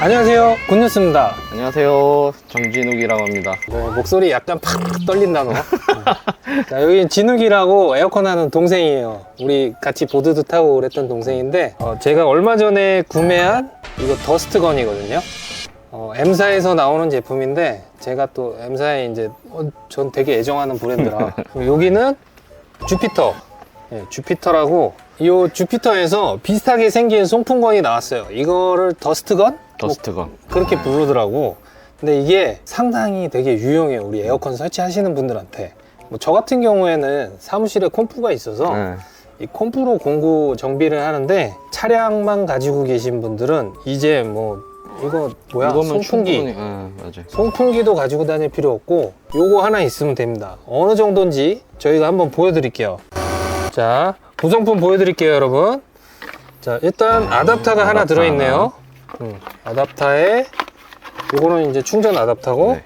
안녕하세요. 굿뉴스입니다. 안녕하세요. 정진욱이라고 합니다. 네, 목소리 약간 팍 떨린다 너. 자, 여기 진욱이라고 에어컨 하는 동생이에요. 우리 같이 보드도 타고 그랬던 동생인데 어, 제가 얼마 전에 구매한 이거 더스트건이거든요. 어, M사에서 나오는 제품인데 제가 또 M사에 이제 어, 전 되게 애정하는 브랜드라. 여기는 주피터 예, 주피터라고 이 주피터에서 비슷하게 생긴 송풍건이 나왔어요 이거를 더스트건? 더스트건. 그렇게 부르더라고. 근데 이게 상당히 되게 유용해요. 우리 에어컨 설치하시는 분들한테. 뭐 저 같은 경우에는 사무실에 콤프가 있어서 네. 이 콤프로 공구 정비를 하는데 차량만 가지고 계신 분들은 이제 뭐 이거 뭐야 송풍기 충분히. 네. 송풍기도 가지고 다닐 필요 없고 요거 하나 있으면 됩니다 어느 정도인지 저희가 한번 보여드릴게요 자 구성품 보여드릴게요 여러분 자 일단 아답타가 하나 아답타 들어있네요 음, 아답타에 요거는 이제 충전 아답타고 네.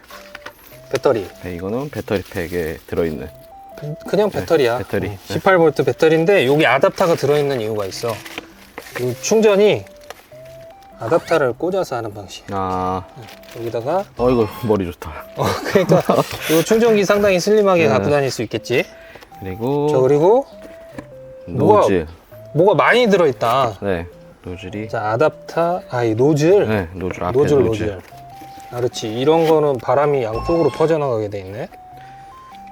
배터리 네, 이거는 배터리 팩에 들어있는. 그- 그냥 배터리야 네, 배터리. 음, 18V 배터리인데 여기 아답타가 들어있는 이유가 있어 이 충전이 아답타를 꽂아서 하는 방식 아, 여기다가 어 이거 머리 좋다. 어, 그러니까 이 충전기 상당히 슬림하게 네. 갖고 다닐 수 있겠지. 그리고 자 그리고 뭐가- 노즐. 뭐가 많이 들어있다. 네, 노즐이. 자 아답타, 아이 노즐, 네, 노즐 앞에 노즐, 노즐. 노즐. 아, 그렇지. 이런 거는 바람이 양쪽으로 퍼져나가게 돼 있네.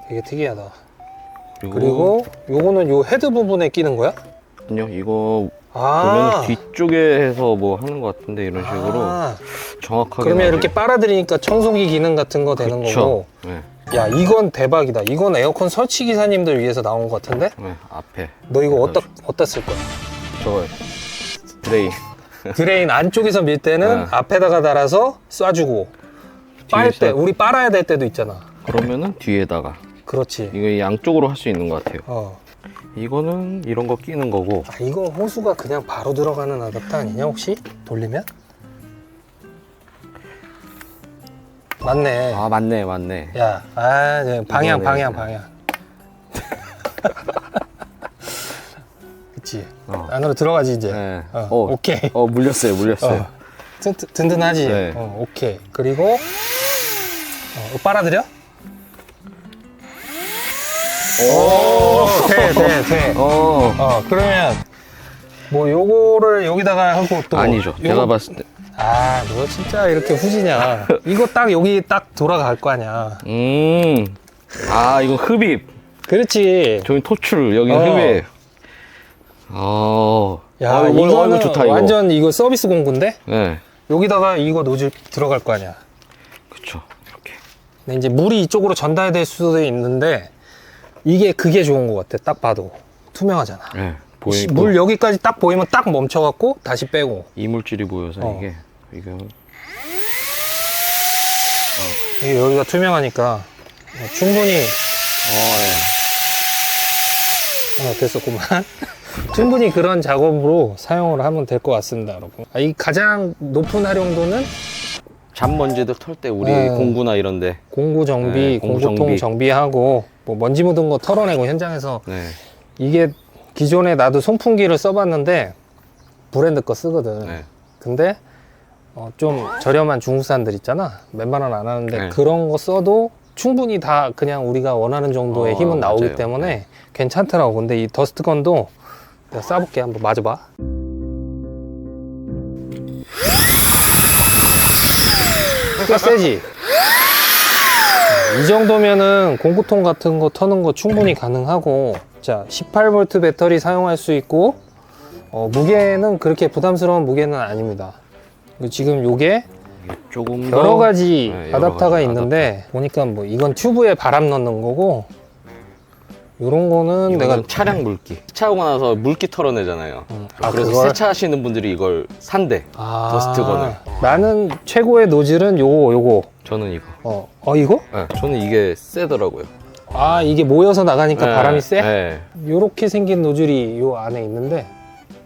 되게 특이하다. 그리고, 요거는 요 헤드 부분에 끼는 거야? 아니요, 이거 아. 보면 뒤쪽에 해서 뭐 하는 것 같은데 이런 식으로 아, 정확하게. 그러면 맞아요. 이렇게 빨아들이니까 청소기 기능 같은 거 되는 그쵸. 거고. 네, 야 이건 대박이다. 이건 에어컨 설치 기사님들 위해서 나온 것 같은데? 네, 앞에 너 이거 어디다 어디다 쓸 거야? 저거 드레인. 드레인 안쪽에서 밀 때는 네. 앞에다가 달아서 쏴주고 빨 때 우리 빨아야 될 때도 있잖아 그러면은 뒤에다가 그렇지 이거 양쪽으로 할 수 있는 것 같아요. 어. 이거는 이런 거 끼는 거고 아, 이거 호수가 그냥 바로 들어가는 아답터 아니냐 혹시? 돌리면? 맞네 아 맞네 맞네 야, 아, 저 방향 이거네. 방향 방향 그치 어. 안으로 들어가지 이제 네. 어, 어, 오케이 어 물렸어요 물렸어요 어. 든, 든든하지? 네. 어, 오케이. 그리고, 어, 빨아들여? 오, 돼, 돼, 돼. 어 어, 그러면, 뭐, 요거를 여기다가 하고 또. 아니죠 요거- 제가 봤을 때 아, 너 진짜 이렇게 후지냐. 이거 딱 여기 딱 돌아갈 거 아니야. 음. 아 이거 흡입 그렇지. 저기 토출 여기 어. 흡입 어 야, 아, 이거, 이거 좋다 이거 완전 이거 서비스 공구인데? 네 여기다가 이거 노즐 들어갈 거 아니야. 그쵸 이렇게 근데 이제 물이 이쪽으로 전달될 수도 있는데 이게 그게 좋은 것 같아. 딱 봐도 투명하잖아. 네 시- 보이고 물 여기까지 딱 보이면 딱 멈춰갖고 다시 빼고 이물질이 보여서 어. 이게 이거 이게 여기가 투명하니까 어, 충분히 어, 어, 됐었구만. 충분히 그런 작업으로 사용을 하면 될 것 같습니다, 여러분. 아, 이 가장 높은 활용도는 예. 잔먼지들 털때 우리 네. 공구나 이런데 공구 정비, 네, 공구 공구통 정비. 정비 하고 뭐 먼지 묻은 거 털어내고 현장에서 네 이게 기존에 나도 송풍기를 써봤는데 브랜드 거 쓰거든. 네. 근데 어, 좀 저렴한 중국산들 있잖아. 원안 하는데 네. 그런 거 써도 충분히 다 그냥 우리가 원하는 정도의 어, 힘은 나오기 맞아요. 때문에 네. 괜찮더라고. 근데 이 더스트건도 내가 쏴볼게. 한번 맞아봐. 꽤 세지? 이 정도면은 공구통 같은 거 터는 거 충분히 가능하고 자 18V 배터리 사용할 수 있고 어, 무게는 그렇게 부담스러운 무게는 아닙니다 지금 요게 이게 조금 더 여러 가지 네, 여러 아답타가 가지 있는데 보니까 뭐 이건 튜브에 바람 넣는 거고 요런 거는 내가 내가 차량 물기 세차하고 나서 물기 털어내잖아요 음, 아, 그래서 그걸? 세차하시는 분들이 이걸 산대 아, 더스트건을. 나는 최고의 노즐은 요거 요거 저는 이거 어, 어 이거? 네, 저는 이게 세더라고요 아 이게 모여서 나가니까 네, 바람이 세? 네. 요렇게 생긴 노즐이 요 안에 있는데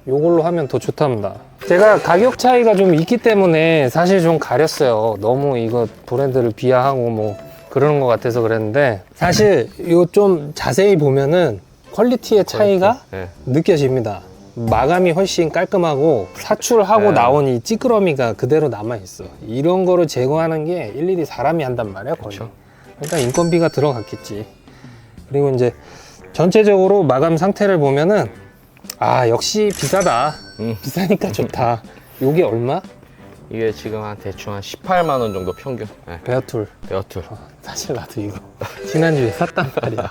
요걸로 하면 더 좋답니다 제가 가격 차이가 좀 있기 때문에 사실 좀 가렸어요 너무 이거 브랜드를 비하하고 뭐 그러는 것 같아서 그랬는데 사실 요좀 자세히 보면은 퀄리티의 차이가 네. 느껴집니다 마감이 훨씬 깔끔하고 사출하고 네. 나온 이 찌끄러미가 그대로 남아 있어. 이런 거를 제거하는 게 일일이 사람이 한단 말이야, 거의. 그쵸. 그러니까 인건비가 들어갔겠지. 그리고 이제 전체적으로 마감 상태를 보면은 아 역시 비싸다. 음. 비싸니까 좋다. 요게 얼마? 이게 지금 한 대충 한 18만 원 정도 평균. 네. 베어툴. 베어툴. 사실 나도 이거 지난주에 샀단 말이야.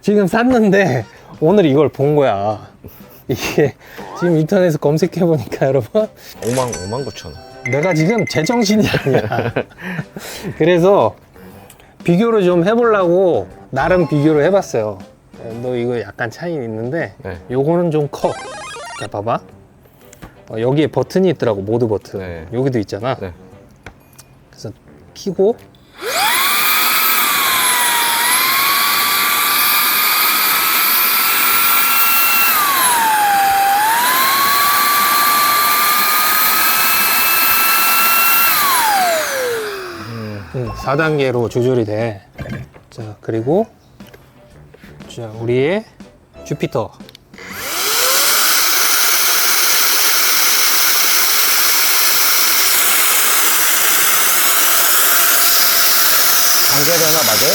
지금 샀는데 오늘 이걸 본 거야. 이게 지금 인터넷에서 검색해 보니까 여러분 5만 5만 9천 원. 내가 지금 제정신이 아니야. 그래서 비교를 좀 해보려고 나름 비교를 해봤어요. 너 이거 약간 차이 있는데 네. 요거는 좀 커. 자 봐봐. 어, 여기에 버튼이 있더라고 모드 버튼. 네. 여기도 있잖아. 네. 그래서 키고 음, 4단계로 조절이 돼. 자, 그리고 자, 우리의 주피터. 단계 변화 맞아요?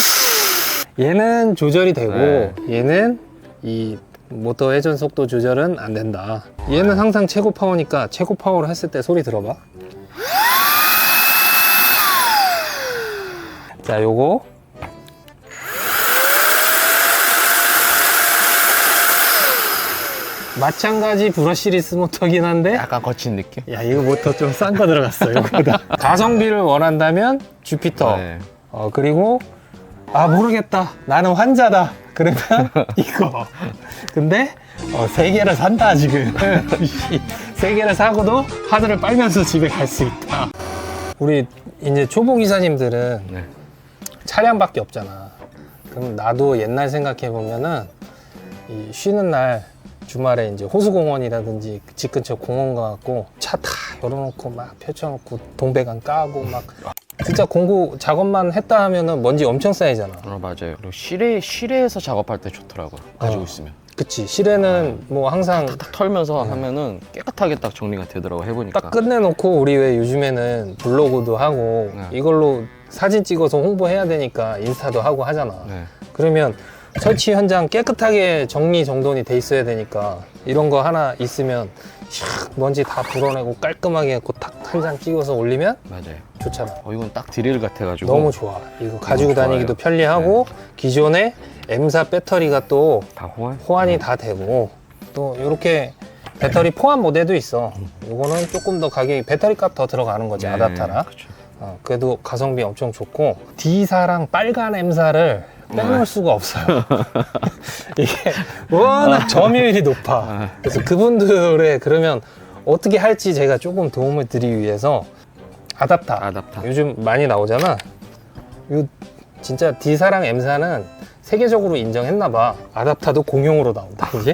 얘는 조절이 되고 네. 얘는 이 모터 회전 속도 조절은 안 된다. 얘는 항상 최고 파워니까 최고 파워로 했을 때 소리 들어봐. 자, 요거 마찬가지 브러시리스 모터긴 한데 약간 거친 느낌? 야 이거 모터 좀 싼 거 들어갔어 이거보다. 가성비를 원한다면 주피터. 네. 어 그리고 아 모르겠다. 나는 환자다. 그러면 이거. 근데 어, 세 개를 산다 지금. 세 개를 사고도 하늘을 빨면서 집에 갈 수 있다. 우리 이제 초보 기사님들은 네. 차량밖에 없잖아. 그럼 나도 옛날 생각해 보면은 이 쉬는 날 주말에 이제 호수공원이라든지 집 근처 공원 가갖고 차 다 열어놓고 막 펼쳐놓고 동배관 까고 막 진짜 공구 작업만 했다 하면은 먼지 엄청 쌓이잖아. 어, 맞아요. 그리고 실내 실내에서 작업할 때 좋더라고요. 가지고 어. 있으면 그치 실에는 뭐 항상 딱 털면서 하면은 깨끗하게 딱 정리가 되더라고 해보니까. 딱 끝내놓고 우리 왜 요즘에는 블로그도 하고 네. 이걸로 사진 찍어서 홍보해야 되니까 인스타도 하고 하잖아. 네. 그러면 설치 현장 깨끗하게 정리 정돈이 돼 있어야 되니까 이런 거 하나 있으면 샥 먼지 다 불어내고 깔끔하게 해갖고 딱한장 찍어서 올리면 맞아요. 좋잖아. 어 이건 딱 드릴 같아가지고. 너무 좋아. 이거 가지고 좋아요. 다니기도 편리하고 기존에 M사 배터리가 또 다 호환. 호환이 다 되고 또 이렇게 배터리 포함 모델도 있어. 이거는 조금 더 가격이 배터리 값 더 들어가는 거지 아답타라. 그쵸. 어, 그래도 가성비 엄청 좋고 D사랑 빨간 M사를 빼놓을 수가 없어요. 이게 워낙 점유율이 높아. 그래서 그분들의 그러면 어떻게 할지 제가 조금 도움을 드리기 위해서 아답타. 아답타. 요즘 많이 나오잖아. 요 진짜 D사랑 M사는 세계적으로 인정했나 봐. 아답타도 공용으로 나온다 이제.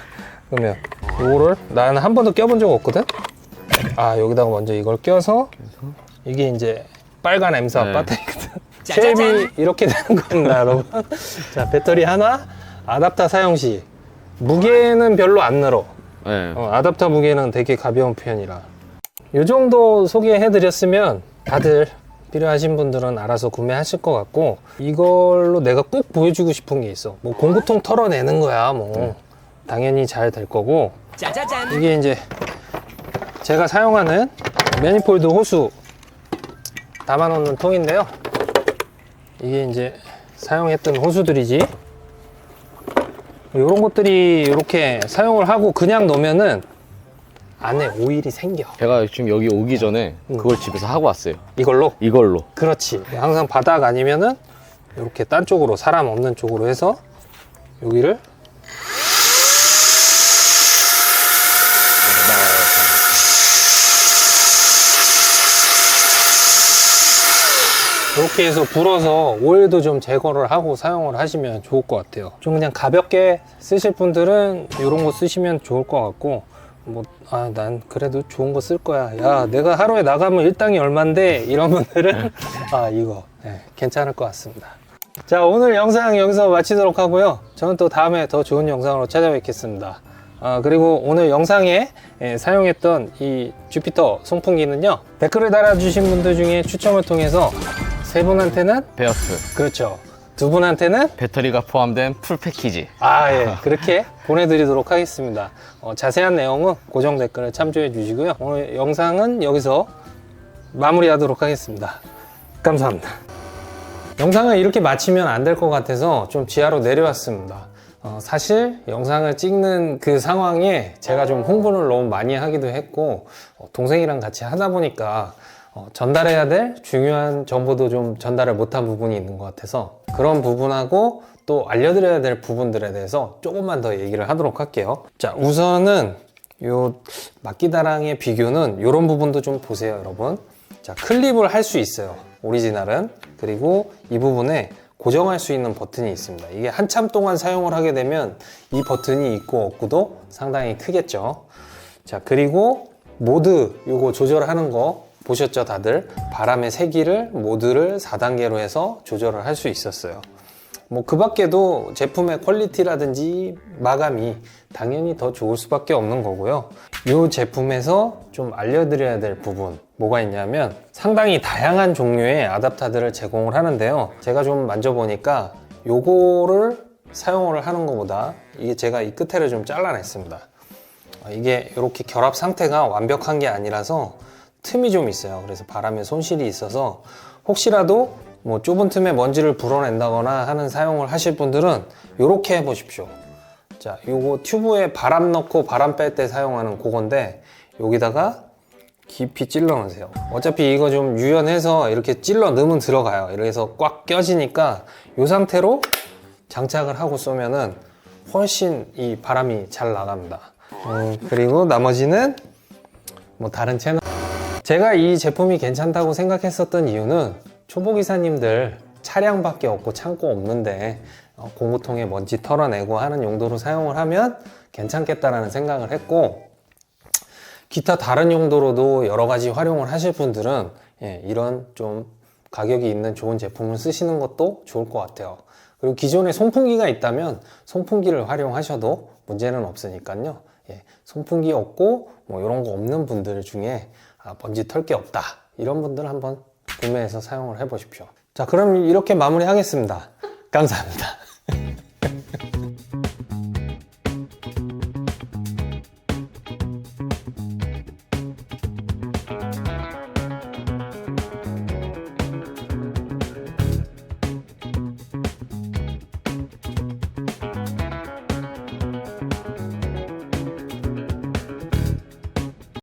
그러면 요거를 나는 한 번도 껴본 적 없거든. 아 여기다가 먼저 이걸 껴서 이게 이제 빨간 M사 네. 배터리거든. 쉐입이 이렇게 되는 겁니다, 여러분. 자 배터리 하나, 아답터 사용 시 무게는 별로 안 늘어. 네. 어, 아답터 무게는 되게 가벼운 편이라. 이 정도 소개해 드렸으면 다들 필요하신 분들은 알아서 구매하실 것 같고 이걸로 내가 꼭 보여주고 싶은 게 있어. 뭐 공구통 털어내는 거야, 뭐 당연히 잘 될 거고. 이게 이제 제가 사용하는 매니폴드 호수 담아놓는 통인데요. 이게 이제 사용했던 호수들이지. 이런 것들이 이렇게 사용을 하고 그냥 놓으면은 안에 오일이 생겨. 제가 지금 여기 오기 전에 음. 그걸 집에서 하고 왔어요. 이걸로. 이걸로. 그렇지. 항상 바닥 아니면은 이렇게 딴 쪽으로 사람 없는 쪽으로 해서 여기를 이렇게 해서 불어서 오일도 좀 제거를 하고 사용을 하시면 좋을 것 같아요. 좀 그냥 가볍게 쓰실 분들은 이런 거 쓰시면 좋을 것 같고 뭐, 아, 난 그래도 좋은 거 쓸 거야. 야, 내가 하루에 나가면 일당이 얼만데? 이런 분들은, 아, 이거, 네, 괜찮을 것 같습니다. 자, 오늘 영상 여기서 마치도록 하고요. 저는 또 다음에 더 좋은 영상으로 찾아뵙겠습니다. 아, 그리고 오늘 영상에 예, 사용했던 이 주피터 송풍기는요. 댓글을 달아주신 분들 중에 추첨을 통해서 세 분한테는 베어스 그렇죠. 두 분한테는 배터리가 포함된 풀 패키지 아, 예. 그렇게 보내드리도록 하겠습니다. 어, 자세한 내용은 고정 댓글을 참조해 주시고요. 오늘 영상은 여기서 마무리하도록 하겠습니다. 감사합니다. 영상을 이렇게 마치면 안 될 것 같아서 좀 지하로 내려왔습니다. 어, 사실 영상을 찍는 그 상황에 제가 좀 홍보를 너무 많이 하기도 했고 어, 동생이랑 같이 하다 보니까 어, 전달해야 될 중요한 정보도 좀 전달을 못한 부분이 있는 것 같아서 그런 부분하고 또 알려드려야 될 부분들에 대해서 조금만 더 얘기를 하도록 할게요. 자, 우선은 요 막기다랑의 비교는 이런 부분도 좀 보세요, 여러분. 자, 클립을 할 수 있어요. 오리지널은. 그리고 이 부분에 고정할 수 있는 버튼이 있습니다. 이게 한참 동안 사용을 하게 되면 이 버튼이 있고 없고도 상당히 크겠죠. 자, 그리고 모드 요거 조절하는 거 보셨죠, 다들? 바람의 세기를 모드를 4단계로 해서 조절을 할 수 있었어요. 뭐 그 밖에도 제품의 퀄리티라든지 마감이 당연히 더 좋을 수밖에 없는 거고요. 이 제품에서 좀 알려드려야 될 부분 뭐가 있냐면 상당히 다양한 종류의 아답타들을 제공을 하는데요. 제가 좀 만져보니까 요거를 사용을 하는 것보다 이게 제가 이 끝에를 좀 잘라냈습니다. 어, 이게 이렇게 결합 상태가 완벽한 게 아니라서 틈이 좀 있어요. 그래서 바람에 손실이 있어서 혹시라도 뭐 좁은 틈에 먼지를 불어낸다거나 하는 사용을 하실 분들은 이렇게 해보십시오. 자, 요거 튜브에 바람 넣고 바람 뺄 때 사용하는 그건데 여기다가 깊이 찔러 넣으세요. 어차피 이거 좀 유연해서 이렇게 찔러 넣으면 들어가요. 이래서 꽉 껴지니까 이 상태로 장착을 하고 쏘면은 훨씬 이 바람이 잘 나갑니다. 음, 그리고 나머지는 뭐 다른 채널. 제가 이 제품이 괜찮다고 생각했었던 이유는 초보 기사님들 차량밖에 없고 창고 없는데 어, 고무통에 먼지 털어내고 하는 용도로 사용을 하면 괜찮겠다라는 생각을 했고 기타 다른 용도로도 여러 가지 활용을 하실 분들은 예, 이런 좀 가격이 있는 좋은 제품을 쓰시는 것도 좋을 것 같아요. 그리고 기존에 송풍기가 있다면 송풍기를 활용하셔도 문제는 없으니까요. 예, 송풍기 없고 뭐 이런 거 없는 분들 중에 아, 먼지 털 게 없다 이런 분들 한번 구매해서 사용을 해보십시오. 자, 그럼 이렇게 마무리하겠습니다. 감사합니다.